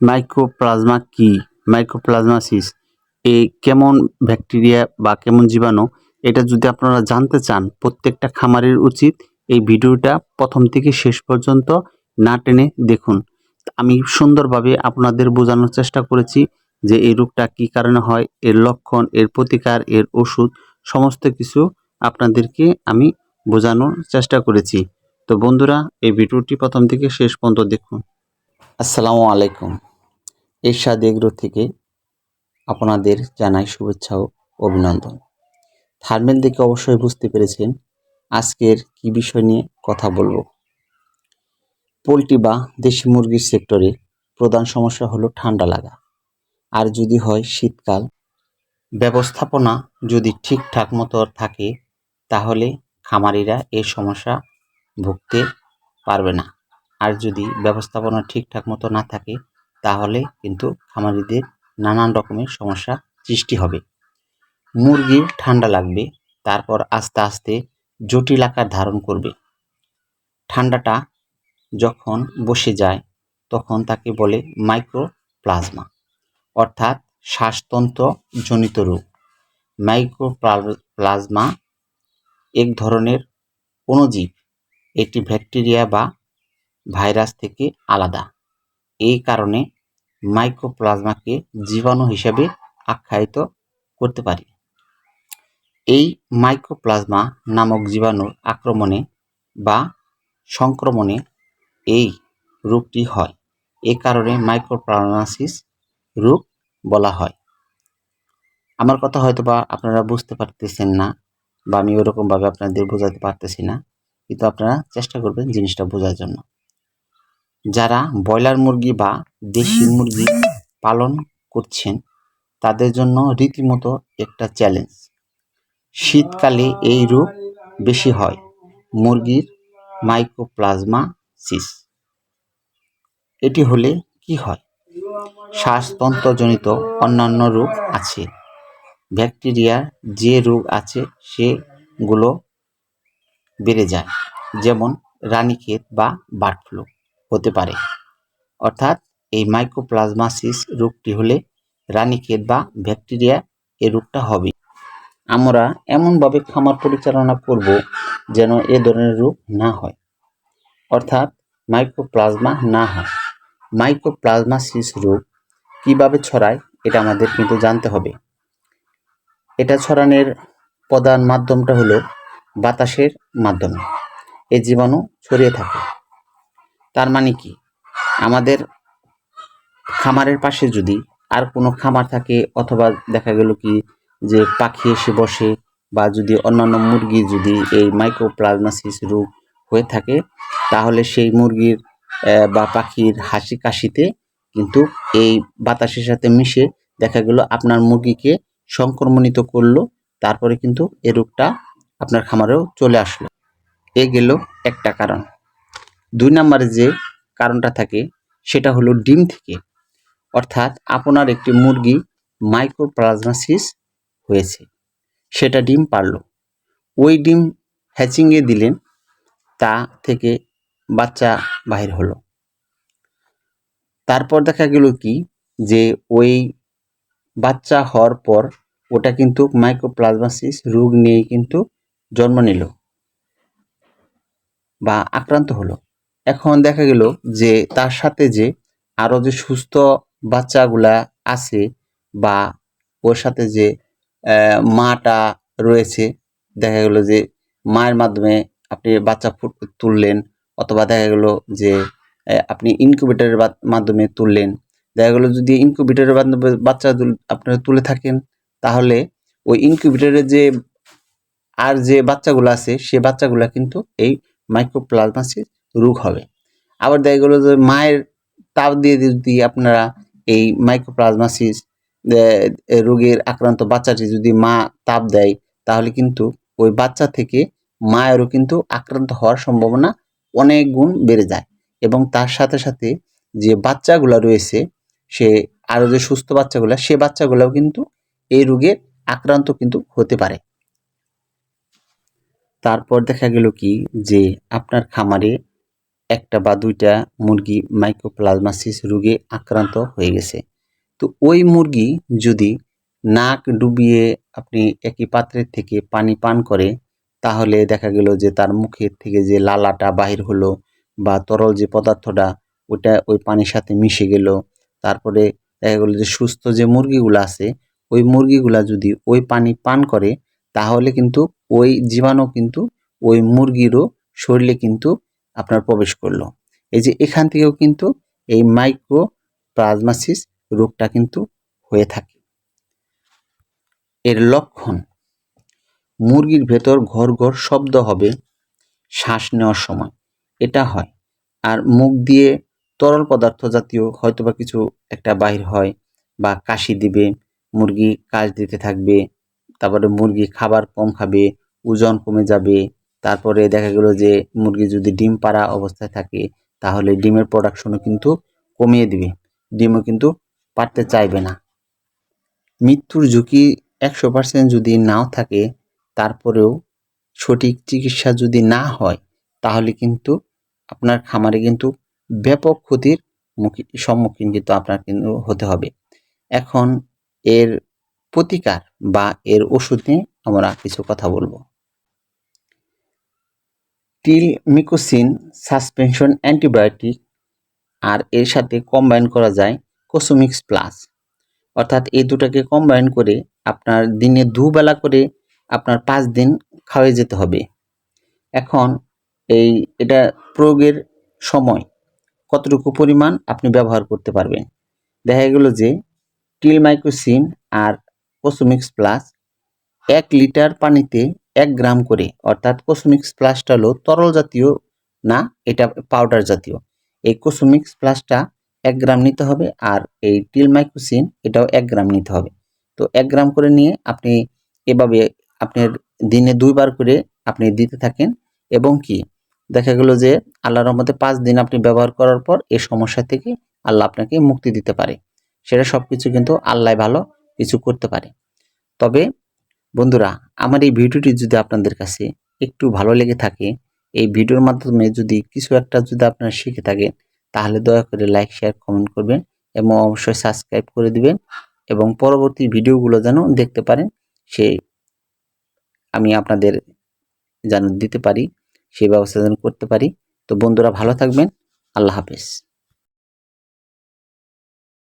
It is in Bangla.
মাইক্রোপ্লাজমা কি? মাইক্রোপ্লাজমাসিস এ কেমন ব্যাকটেরিয়া বা কেমন জীবাণু? এটা যদি আপনারা জানতে চান, প্রত্যেকটা খামারের উচিত এই ভিডিওটা প্রথম থেকে শেষ পর্যন্ত না টেনে দেখুন। আমি সুন্দরভাবে আপনাদের বোঝানোর চেষ্টা করেছি যে এই রোগটা কি কারণে হয়, এর লক্ষণ, এর প্রতিকার, এর ওষুধ, সমস্ত কিছু আপনাদেরকে আমি বোঝানোর চেষ্টা করেছি। তো বন্ধুরা, এই ভিডিওটি প্রথম থেকে শেষ পর্যন্ত দেখুন। আসসালামু আলাইকুম। এরশাদ এগ্রো থেকে আপনাদের জানাই শুভেচ্ছা ও অভিনন্দন। থার্মেল দেখে অবশ্যই বুঝতে পেরেছেন আজকের কি বিষয় নিয়ে কথা বলব। পোলট্রি বা দেশি মুরগির সেক্টরে প্রধান সমস্যা হলো ঠান্ডা লাগা। আর যদি হয় শীতকাল, ব্যবস্থাপনা যদি ঠিকঠাক মতো থাকে, তাহলে খামারিরা এই সমস্যা ভুগতে পারবে না। আর যদি ব্যবস্থাপনা ঠিকঠাক মতো না থাকে তাহলে কিন্তু খামারিদের নানান রকমের সমস্যা সৃষ্টি হবে। মুরগির ঠান্ডা লাগবে, তারপর আস্তে আস্তে জটিল আকার ধারণ করবে। ঠান্ডাটা যখন বসে যায়, তখন তাকে বলে মাইক্রোপ্লাজমা, অর্থাৎ শ্বাসতন্ত্র শ্বাসতন্ত্রজনিত রোগ। মাইক্রোপ্লাজমা এক ধরনের অণুজীব, এটি ব্যাকটেরিয়া বা ভাইরাস থেকে আলাদা। এই কারণে মাইক্রোপ্লাজমাকে জীবাণু হিসেবে আখ্যায়িত করতে পারি। এই মাইক্রোপ্লাজমা নামক জীবাণুর আক্রমণে বা সংক্রমণে এই রোগটি হয়। এ কারণে মাইক্রোপ্লাজমাসিস রোগ বলা হয়। আমার কথা হয়তো বা আপনারা বুঝতে পারতেছেন না বা আমি ওরকমভাবে আপনাদের বোঝাতে পারতেছি না, কিন্তু আপনারা চেষ্টা করবেন জিনিসটা বোঝার জন্য। যারা ব্রয়লার মুরগি বা দেশি মুরগি পালন করছেন তাদের জন্য রীতিমতো একটা চ্যালেঞ্জ শীতকালে এই রোগ বেশি হয় মুরগির মাইক্রোপ্লাজমাসিস এটি হলে কি হয়? শ্বাসতন্ত্রজনিত অন্যান্য রোগ আছে। ব্যাকটেরিয়ার যে রোগ আছে সেগুলো বেড়ে যায় যেমন রানীক্ষেত বা বার্ড ফ্লু হতে পারে। অর্থাৎ এই মাইক্রোপ্লাজমাসিস রোগটি হলে রানীক্ষেত বা ব্যাকটেরিয়া এ রোগটা হবে। আমরা এমনভাবে খামার পরিচালনা করব যেন এ ধরনের রোগ না হয়। অর্থাৎ মাইক্রোপ্লাজমা না হয়। মাইক্রোপ্লাজমাসিস রোগ কীভাবে ছড়ায় এটা আমাদের কিন্তু জানতে হবে। এটা ছড়ানোর প্রধান মাধ্যমটা হলো বাতাসের মাধ্যমে। এই জীবাণু ছড়িয়ে থাকে। তার মানে কি? আমাদের খামারের পাশে যদি আর কোনো খামার থাকে অথবা দেখা গেল কি যে পাখি এসে বসে বা যদি অন্যান্য মুরগি যদি এই মাইক্রোপ্লাজমাসিস রোগ হয়ে থাকে, তাহলে সেই মুরগির বা পাখির হাসি কাশিতে কিন্তু এই বাতাসের সাথে মিশে দেখা গেল আপনার মুরগিকে সংক্রমণিত করল, তারপরে কিন্তু এ রোগটা আপনার খামারেও চলে আসলো। এ গেল একটা কারণ। দুই নম্বরে যে কারণটা থাকে, সেটা হলো ডিম থেকে। অর্থাৎ আপনার একটি মুরগি মাইক্রোপ্লাজমাসিস হয়েছে। সেটা ডিম পারল। ওই ডিম হ্যাচিংয়ে দিলেন, তা থেকে বাচ্চা বাহির হলো। তারপর দেখা গেল কি, যে ওই বাচ্চা হওয়ার পর ওটা কিন্তু মাইক্রোপ্লাজমাসিস রোগ নিয়ে কিন্তু জন্ম নিল বা আক্রান্ত হলো। এখন দেখা গেল যে তার সাথে যে আরও যে সুস্থ বাচ্চাগুলা আছে বা ওর সাথে যে মাটা রয়েছে, দেখা গেল যে মায়ের মাধ্যমে আপনি বাচ্চা তুললেন অথবা দেখা গেল যে আপনি ইনকিউবেটরের মাধ্যমে তুললেন। দেখা গেলো যদি ইনকিউবেটরের মাধ্যমে বাচ্চা আপনারা তুলে থাকেন, তাহলে ওই ইনকিউবেটরের যে, আর যে বাচ্চাগুলো আছে, সে বাচ্চাগুলো কিন্তু এই মাইক্রোপ্লাজমাসিস রোগ হবে। আবার দেখা গেলো যে মায়ের তাপ দিয়ে যদি আপনারা এই মাইক্রোপ্লাজমাসিস রোগের আক্রান্ত বাচ্চাটি যদি মা তাপ দেয়, তাহলে কিন্তু ওই বাচ্চা থেকে মায়েরও কিন্তু আক্রান্ত হওয়ার সম্ভাবনা অনেক গুণ বেড়ে যায়। এবং তার সাথে সাথে যে বাচ্চাগুলো রয়েছে, সে আরও যে সুস্থ বাচ্চাগুলো, সে বাচ্চাগুলোও কিন্তু এই রোগে আক্রান্ত কিন্তু হতে পারে। তারপর দেখা গেল কি, যে আপনার খামারে একটা বা দুইটা মুরগি মাইক্রোপ্লাজমাসিস রোগে আক্রান্ত হয়ে গেছে। তো ওই মুরগি যদি নাক ডুবিয়ে আপনি একই পাত্রের থেকে পানি পান করে, তাহলে দেখা গেল যে তার মুখের থেকে যে লালাটা বাহির হলো বা তরল যে পদার্থটা ওটা ওই পানির সাথে মিশে গেল। তারপরে দেখা গেলো যে সুস্থ যে মুরগিগুলো আছে, ওই মুরগিগুলা যদি ওই পানি পান করে, তাহলে কিন্তু ওই জীবাণু কিন্তু ওই মুরগিরও শরীরে কিন্তু আপনার প্রবেশ করল। এই যে এখান থেকেও কিন্তু এই মাইক্রো প্লাজমাসিস রোগটা কিন্তু হয়ে থাকে। এর লক্ষণ, মুরগির ভেতর ঘর ঘর শব্দ হবে শ্বাস নেওয়ার সময়। এটা হয়। আর মুখ দিয়ে তরল পদার্থ জাতীয় হয়তোবা কিছু একটা বাহির হয় বা কাশি দিবে, মুরগি কাশ দিতে থাকবে, তারপরে মুরগি খাবার কম খাবে, ওজন কমে যাবে তারপরে দেখা গেল যে মুরগি যদি ডিম পাড়া অবস্থায় থাকে, তাহলে ডিমের প্রোডাকশনও কিন্তু কমিয়ে দিবে। ডিমও কিন্তু পারতে চাইবে না। মৃত্যুর ঝুঁকি একশো পার্সেন্ট যদি নাও থাকে, তারপরেও সঠিক চিকিৎসা যদি না হয়, তাহলে কিন্তু আপনার খামারে কিন্তু ব্যাপক ক্ষতির মুখী, সম্মুখীন কিন্তু আপনার কিন্তু হতে হবে। এখন এর প্রতিকার বা এর ওষুধ নিয়ে আমরা কিছু কথা বলব। টিল মিকোসিন সাসপেনশন অ্যান্টিবায়োটিক আর এর সাথে কম্বাইন করা যায় কোসোমিক্স প্লাস অর্থাৎ এই দুটাকে কম্বাইন করে আপনার দিনে দুবেলা করে আপনার পাঁচ দিন খাওয়াই যেতে হবে। এখন এই, এটা প্রয়োগের সময় কতটুকু পরিমাণ আপনি ব্যবহার করতে পারবেন। দেখা গেল যে টিল মাইক্রোসিন আর কোসোমিক্স প্লাস এক লিটার পানিতে এক গ্রাম করে, অর্থাৎ কোসোমিক্স প্লাসটা হলো তরল জাতীয় না, এটা পাউডার জাতীয়। এই কোসোমিক্স প্লাসটা এক গ্রাম নিতে হবে আর এই টিল মাইক্রোসিন এটাও এক গ্রাম নিতে হবে। তো এক গ্রাম করে নিয়ে আপনি এভাবে আপনার দিনে দুইবার করে আপনি দিতে থাকেন এবং কি, দেখা গেল যে আল্লাহর রহমতে পাঁচ দিন আপনি ব্যবহার করার পর এই সমস্যা থেকে আল্লাহ আপনাকে মুক্তি দিতে পারে। সেটা সব কিছু কিন্তু আল্লাহ ভালো কিছু করতে পারে। তবে বন্ধুরা, আমার এই ভিডিওটি যদি আপনাদের কাছে একটু ভালো লেগে থাকে, এই ভিডিওর মাধ্যমে যদি কিছু একটা যদি আপনারা শিখে থাকেন, তাহলে দয়া করে লাইক, শেয়ার, কমেন্ট করবেন এবং অবশ্যই সাবস্ক্রাইব করে দিবেন এবং পরবর্তী ভিডিওগুলো যেন দেখতে পারেন সেই আমি আপনাদের যেন দিতে পারি সেই ব্যবস্থা যেন করতে পারি। তো বন্ধুরা, ভালো থাকবেন। আল্লাহ হাফেজ।